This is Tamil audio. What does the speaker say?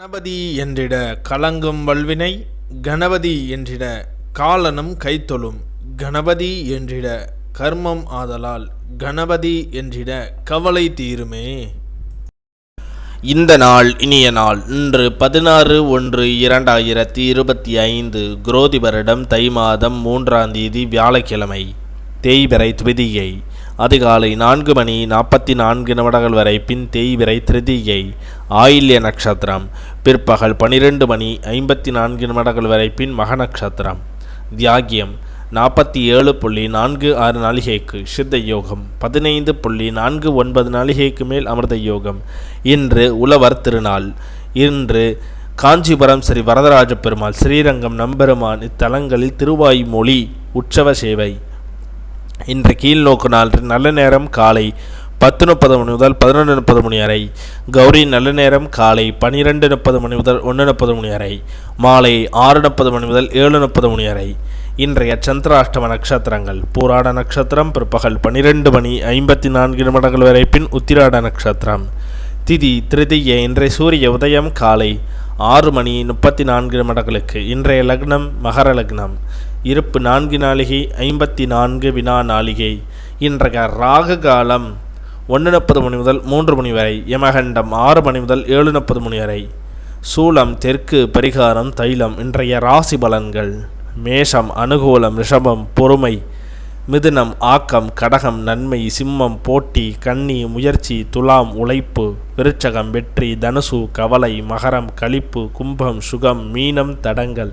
கணபதி என்றிட கலங்கும் வல்வினை கணபதி என்றிட காலனும் கைத்தொழும். கணபதி என்றிட கர்மம் ஆதலால் கணபதி என்றிட கவலை தீருமே. இந்த நாள் இனிய நாள். இன்று பதினாறு ஒன்று இரண்டாயிரத்தி இருபத்தி ஐந்து குரோதி வருடம் தை மாதம் மூன்றாம் தேதி வியாழக்கிழமை. தேய்பிறை துவிதியை அதிகாலை நான்கு மணி நாற்பத்தி நான்கு நிமிடங்கள் வரை பின் தேய்விரை திருதியை. ஆயில்ய நட்சத்திரம். பிற்பகல் பனிரெண்டு மணி ஐம்பத்தி நான்கு நிமிடங்கள் வரை பின் மக நட்சத்திரம். தியாகியம் நாற்பத்தி ஏழு புள்ளி நான்கு ஆறு நாளிகைக்கு சித்த யோகம். பதினைந்து புள்ளி நான்கு ஒன்பது நாளிகைக்கு மேல் அமிர்த யோகம். இன்று உழவர் திருநாள். இன்று காஞ்சிபுரம் ஸ்ரீ வரதராஜ பெருமாள் ஸ்ரீரங்கம் நம்பெருமான் இத்தலங்களில் திருவாய்மொழி உற்சவ சேவை. இன்று கீழ்நோக்கு நாள். நல்ல நேரம் காலை பத்து முப்பது மணி முதல் பதினொன்று முப்பது மணி வரை. கௌரி நல்ல நேரம் காலை பனிரெண்டு முப்பது மணி முதல் ஒன்று முப்பது மணி வரை. மாலை ஆறு முப்பது மணி முதல் ஏழு முப்பது மணி வரை. இன்றைய சந்திராஷ்டம நட்சத்திரங்கள். பூராட நட்சத்திரம் பிற்பகல் பனிரெண்டு மணி ஐம்பத்தி நான்கு நிமிடங்கள் வரை பின் உத்திராட நட்சத்திரம். திதி திருதிய இன்றைய சூரிய உதயம் காலை ஆறு மணி முப்பத்தி நான்கு நிமிடங்களுக்கு. இன்றைய லக்னம் மகர லக்னம். இருப்பு நான்கு நாளிகை ஐம்பத்தி நான்கு வினா நாளிகை. இன்றைய ராகு காலம் ஒன்று முப்பது மணி முதல் மூன்று மணி வரை யமகண்டம் ஆறு மணி முதல் ஏழு முப்பது மணி வரை. சூளம் தெற்கு பரிகாரம் தைலம் இன்றைய ராசி பலன்கள். மேஷம் அனுகூலம் ரிஷபம் பொறுமை மிதுனம் ஆக்கம் கடகம் நன்மை சிம்மம் போட்டி கன்னி முயற்சி துலாம் உழைப்பு விருச்சகம் வெற்றி தனுசு கவலை மகரம் களிப்பு கும்பம் சுகம் மீனம் தடங்கள்.